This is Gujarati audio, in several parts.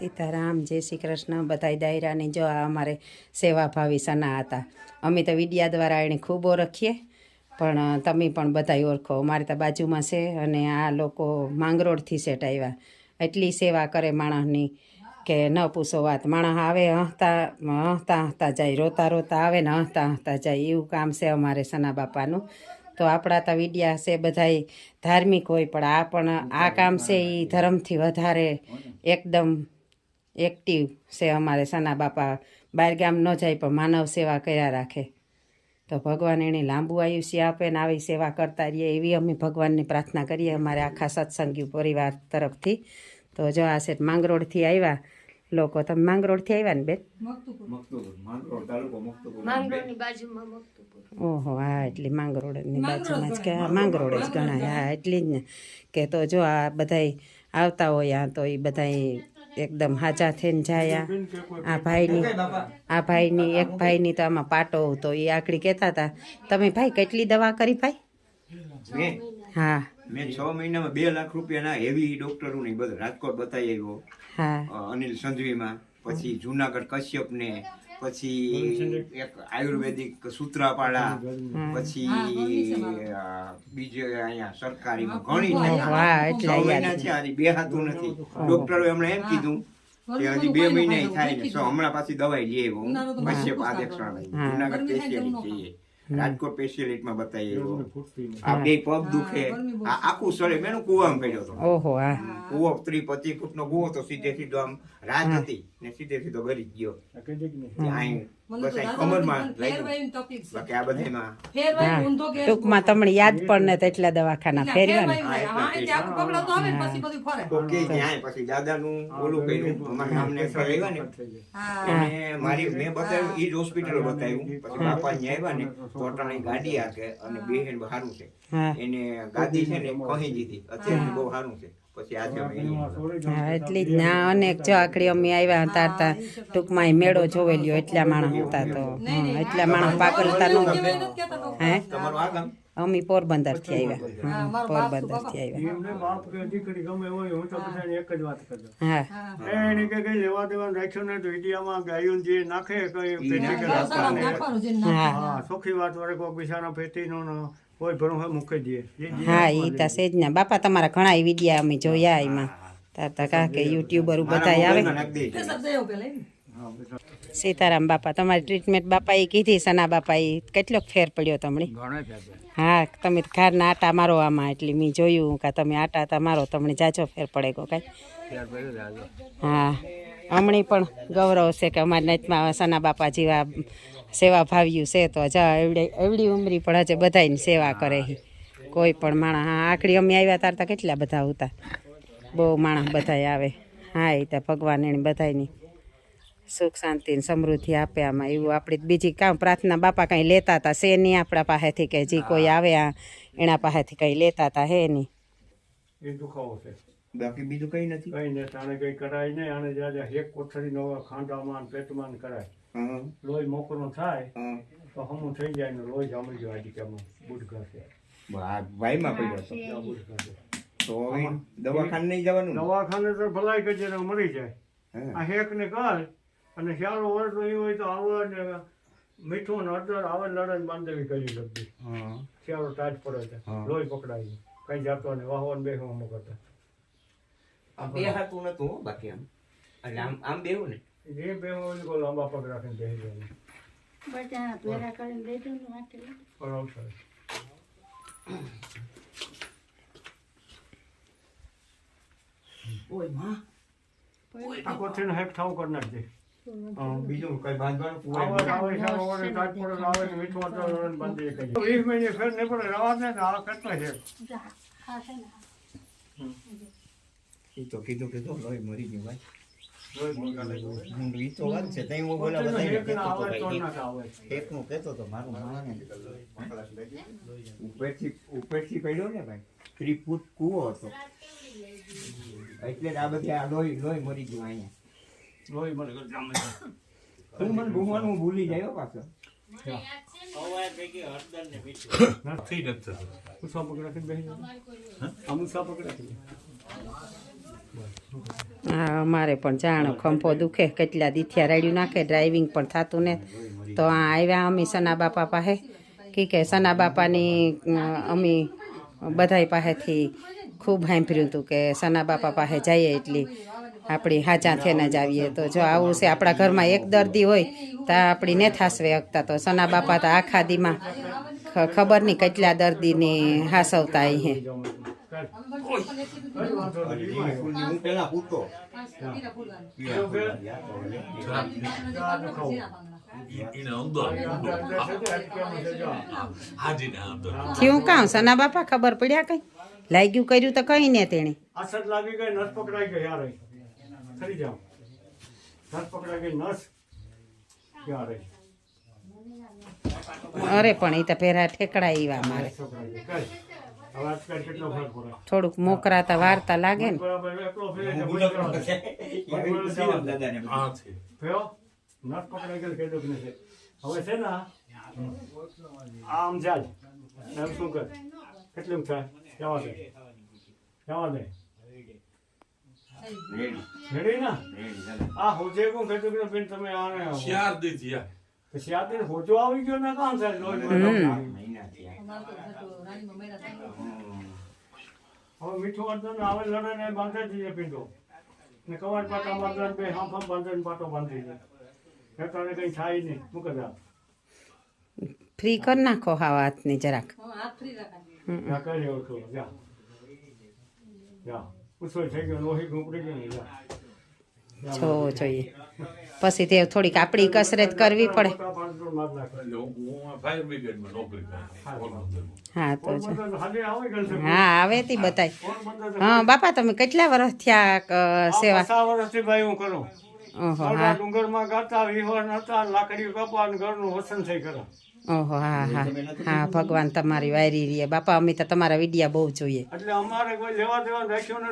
સીતારામ, જય શ્રી કૃષ્ણ, બધાય દાયરાની જો આ અમારે સેવાભાવી સના હતા. અમે તો વિડિયા દ્વારા એને ખૂબ ઓળખીએ, પણ તમે પણ બધાય ઓળખો. અમારે તો બાજુમાં છે અને આ લોકો માંગરોળથી સેટ આવ્યા. એટલી સેવા કરે માણસની કે ન પૂછો વાત. માણસ આવે હંતા હંતા હંતા જાય, રોતા રોતા આવે ને હંતા હંતા જાય. એવું કામ છે અમારે સના બાપાનું. તો આપણા તો વિડિયા છે બધાય ધાર્મિક હોય, પણ આ પણ આ કામ છે એ ધર્મથી વધારે એકદમ એક્ટિવ છે અમારે સના બાપા. બહાર ગામ ન જાય પણ માનવ સેવા કર્યા રાખે. તો ભગવાન એને લાંબુ આયુષ્ય આપે ને આવી સેવા કરતા રહીએ એવી અમે ભગવાનની પ્રાર્થના કરીએ અમારે આખા સત્સંગી પરિવાર તરફથી. તો જો આ સેટ માંગરોળથી આવ્યા લોકો તમે માંગરોળથી આવ્યા ને બેન? મકતુપુર. માંગરોળ તાલુકો મકતુપુર. માંગરોળની બાજુમાં મકતુપુર. ઓહો હા એટલી માંગરોળની બાજુમાં જ કે હા માંગરોળ જ ગણાય. હા એટલી જ ને. કે તો જો આ બધાય આવતા હોય આ તો એ બધાય એકદમ હાજા થઈને જાય આ. ભાઈની આ ભાઈની એક ભાઈની તો આમાં પાટો તો એ આકડી કહેતા હતા તમે ભાઈ કેટલી દવા કરી ભાઈ? મેં? હા. મેં છ મહિનામાં બે લાખ રૂપિયાના હેવી ડોક્ટરોની બધા રાજકોટ બતાવી આવ્યો હા. અનિલ સંધવીમાં પછી જુનાગઢ કશ્યપ ને પછી એક આયુર્વેદિક સૂત્રાપાડા પછી બીજે અહીંયા સરકારીમાં ઘણી બે હાથું નથી. ડોક્ટરો હમણાં એમ કીધું કે હજી બે મહિના થાય ને સો હમણાં પાછી દવાઈ લઈ આવ્યો હું. કશ્યપ આદેક્ષણ જુનાગઢ સ્પેશિયાલિસ્ટ છીએ રાજકોટ સ્પેશિયાલિસ્ટમાં બતાવી આવ્યો આ બે પગ દુખે. આ આખું શરીર મેં એનું કુવામાં પડ્યો હતો. ઓહો હા. કુવો ત્રી પચીસ ફૂટ નો કુવો તો સીધે સીધો આમ રાત હતી ને સીધે સીધો ગરી ગયો. ત્યાં અહીં ટૂંકમાં તમને યાદ પણ ને એટલા દવાખાના ફેરવા ને. મારી મેં બતાવ્યું ઈ જ હોસ્પિટલ બતાવ્યું. પછી બાપા ને પોતાની ગાડી આકે અને બે હેન સારું છે એને ગાદી છે ને કહી દીધી. અત્યારે બહુ સારું છે. હા એટલી જ ના અનેક જો આકડી અમે આવ્યા હતા હતા ટૂંકમાં મેળો જોવેલ્યો એટલા માણસ હતા તો. એટલા માણસ પાકલતા નો હે? તમારું અમે પોરબંદરથી આવ્યા. પોરબંદરથી આવ્યા. હું તો બધાને એક જ વાત કરતો હા. એને કે કઈ લેવા દેવાનું રાખ્યું ને તો ઇન્ડિયામાં ગાયું જે નાખે કઈ પેટી કે હા હા. ચોખ્ખી વાત વડે કોઈ બિચારા પેટીનો ને કોઈ ભણો હોય મૂકી દે. હા ઈ તો છે જ ને. બાપા તમારા ઘણા વિડિયા અમે જોયા એમાં. તાર તા કા કે યુટ્યુબર બધા આવે. સીતારામ બાપા તમારી ટ્રીટમેન્ટ બાપાએ કીધી સના બાપાએ. કેટલોક ફેર પડ્યો તમને? હા તમે ઘરના આટા મારો આમાં એટલે મેં જોયું કે તમે આટા તા મારો તમને જાજો ફેર પડે ગો કાંઈ. હા હમણાં પણ ગૌરવ છે કે અમારી નાતમાં સના બાપા જેવા સેવા ભાવ્યું છે તો જા એવડી એવડી ઉંમરી પણ હજે બધાની સેવા કરે છે કોઈ પણ માણસ હા આખરી અમે આવ્યા તાર તા કેટલા બધા હતા બહુ માણસ બધાય આવે. હા એ તો ભગવાન એને બધાની સુખ શાંતિ ને સમૃદ્ધિ આપે આમાં. એવું આપણી બીજી કામ પ્રાર્થના બાપા કંઈ લેતા હતા છે નહીં આપણા પાસેથી કે જે કોઈ આવે આ એના પાસેથી કંઈ લેતા હતા હે નહીં બાકી બીજું કઈ નથી. કઈ ને તાણે કઈ કરાય નહીં. આને જ્યાં એક કોઠરી નો ખાંડામાં પેટમાં કરાય. લોહી મોકરો થાય તો હમું થઈ જાય ને લોહી જામી જાય આજે કેમ બુડઘા છે. ભાઈમાં પડ્યો તો દવાખાને નહીં જવાનું દવાખાને તો ભલાઈ કે જયારે મરી જાય. આ હેક ને કર અને શિયાળો વર્ષ નહીં હોય તો આવો ને મીઠું ને અડદર આવે લડન બાંધવી કરી લગતી હા. તાજ પડે છે. લોહી પકડાય કઈ જાતો ને વાહવાન ને બેહવા કરતા બે હાથું નતું બાકી આમ. એટલે આમ આમ બેવું ને? જે બે ઓલી કો લાંબા પગ રાખીને બેહી જાય બધા ભેરા કરીને દેજો ને વાટે પણ અવસર ઓયમાં. આ કોથળીનો હેક થાવ કરી નાખજે. બીજું કઈ બાંધવાનું આવે કુવાય ને મીઠું કરી મહિને ફેર રવા ને આ કેટલા છે હા છે ને. ઈ તો કીધું કીધું લોહી મરી ગયું ભાઈ ઈ તો વાત છે તઈ હું બોલા હેક કહેતો ના તો આવે ભાઈ તો મારું માને ઉપરથી ઉપરથી પડ્યો ને ભાઈ થ્રી ફૂટ કૂવો હતો. એટલે આ બધી આ લોહી લોહી મરી ગયું અહીંયા. લોહી મરી છે. તું મને ભૂમવાનું હું ભૂલી જાય હો પાછો. નથી નથી. થતું. હા, અમારે પણ જાણો, ખંભો દુખે, કેટલા દીથિયા રેડ્યું નાખે ડ્રાઇવિંગ પણ થતું ને. તો આ આવ્યા અમે સના બાપા પાસે. કી કે સના બાપાની અમે બધાય પાસેથી ખૂબ સાંભળ્યું હતું કે સના બાપા પાસે જઈએ એટલી આપણી હાચા થઈને જ આવીએ તો જો આવું છે, આપણા ઘરમાં એક દર્દી હોય, તો આપણી ને થાસવે હકતા. તો સના બાપા તો આખા દીમાં ખબર નહીં કેટલા દર્દીની હાસવતા અહીં હું પેલા થયું કાં સના બાપા ખબર પડ્યા કઈ લાગ્યું કર્યું તો કઈ? ને તેણે અરે પણ એ તો પેરા ઠેકડા એવા મારે કેટલો થોડુંક મોકરાતા વાર્તા લાગે ને. આ હવે છે ને? આમ ચાલ. એમ શું કર કેટલું થાય જવા દે જવા દે રેડી રેડી ના આ હોજે કોણ કીધું કે બેન તમે આને ચાર દીધી થયા પછી આ દિન હોજો આવી ગયો ને કામ મહિના હવે મીઠું અર્જન આવે લડે ને બાંધે જઈએ પીંડો. ને કવાટ પાટા બાંધે ને બે હામ હામ બાંધે ને પાટો બાંધી દે. ખેતરને કઈ થાય નહીં. શું દે ફ્રી કર નાખો વાત હાથની જરાક. જા કરી ઓળખો જા. જા. ઉછળ થઈ ગયો લોહી ઘૂંપડી ગયો ને જા. જોવો જોઈએ. પછી તે થોડીક આપણી કસરત કરવી પડે. હું તો હા આવે તી બતાય હા બાપા તમે કેટલા વર્ષ થયા સેવા? વર્ષથી ભાઈ હું કરું. ઓહો હા. ડુંગરમાં ગાતા વિહવર હતા લાકડી કપા ઘરનું વસન થઈ કરે ઓહો હા હા. હા ભગવાન તમારી વાયરી રીએ બાપા અમે તો તમારા વિડિયા બહુ જોઈએ. એટલે અમારે કોઈ લેવા દેવા રાખ્યો ને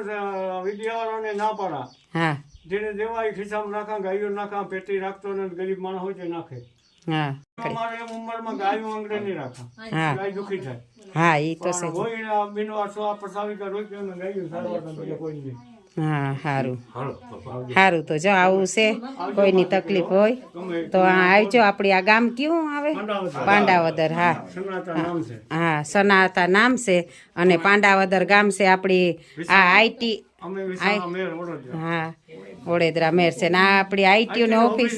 વિદ્યાવાળાને ના પાડા. હા. જેને દેવા એ ખિસ્સામાં નાખા ગાયો નાખા પેટી રાખતો ને ગરીબ માણસ હોય તે નાખે. હા અમારે ઉંમરમાં ગાયો આંગળે નહીં રાખા. હા. ગાય દુખી થાય. હા એ તો હોય કર ગાયું સારવાર કોઈ નહીં. હા સારું. સારું તો જો આવું છે કોઈની તકલીફ હોય તો આ આવજો આપણી આ ગામ કયું આવે? પાંડાવદર. હા. સનાતન નામ છે. હા સનાતા નામ છે અને પાંડાવદર ગામ છે આપણી આ આઈટી હા. વડોદરા મેર છે ને આ આપણી આઈટીયુ ને ઓફિસ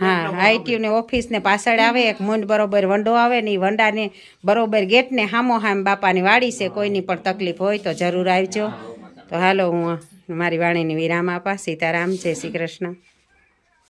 હા આઈટીયુ ને ઓફિસ ને પાછળ આવે એક મુંડ બરોબર વંડો આવે ને એ વંડાને બરોબર ગેટ ને હામો હામ બાપાની વાડી છે કોઈની પણ તકલીફ હોય તો જરૂર આવજો. તો હાલો હું મારી વાણીની વિરામ આપા સીતારામ જય શ્રી કૃષ્ણ.